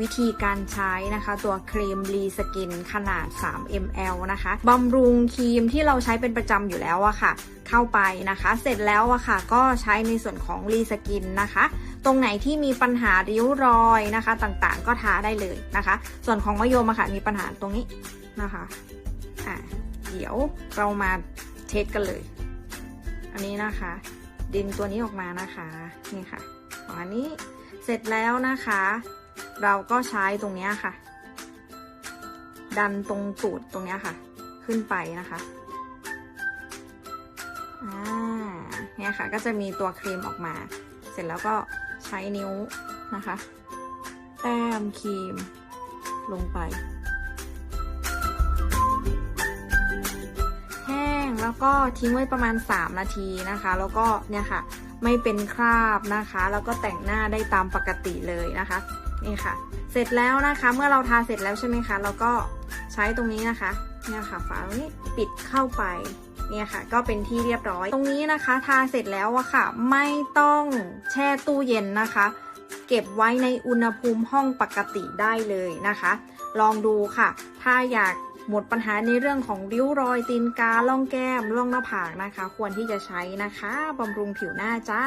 วิธีการใช้นะคะตัวครีมรีสกินขนาด 3 ml นะคะบำรุงครีมที่เราใช้เป็นประจำอยู่แล้วอะค่ะ เข้าไปนะคะ เสร็จแล้วอะค่ะ ก็ใช้ในส่วนของรีสกินนะคะ ตรงไหนที่มีปัญหาริ้วรอยนะคะ ต่างๆ ก็ทาได้เลยนะคะ ส่วนของมะยมอะค่ะ มีปัญหาตรงนี้นะคะอะเดี๋ยวเรามาเทสกันเลย อันนี้นะคะ ดินตัวนี้ออกมานะคะนี่ค่ะอันนี้เสร็จแล้วนะคะ เราก็ใช้ตรงเนี้ยค่ะ ดันตรงตูดตรงเนี้ยค่ะ ขึ้นไปนะคะอ่าเนี่ยค่ะก็จะมีตัวครีมออกมา เสร็จแล้วก็ใช้นิ้วนะคะ แต้มครีมลงไปแห้งแล้วก็ทิ้งไว้ประมาณ 3 นาทีนะคะ แล้วก็เนี่ยค่ะ ไม่เป็นคราบนะคะ แล้วก็แต่งหน้าได้ตามปกติเลยนะคะ นี่ค่ะ เสร็จแล้วนะคะ เมื่อเราทาเสร็จแล้วใช่ไหมคะ เราก็ใช้ตรงนี้นะคะ เนี่ยค่ะฝาตรงนี้ปิดเข้าไป เนี่ยค่ะ ก็เป็นที่เรียบร้อย ตรงนี้นะคะ ทาเสร็จแล้วอะค่ะ ไม่ต้องแช่ตู้เย็นนะคะ เก็บไว้ในอุณหภูมิห้องปกติได้เลยนะคะ ลองดูค่ะ ถ้าอยากหมดปัญหาในเรื่องของริ้วรอยตีนกาล่องแก้มล่องหน้าผากนะคะ ควรที่จะใช้นะคะบำรุงผิวหน้าจ้า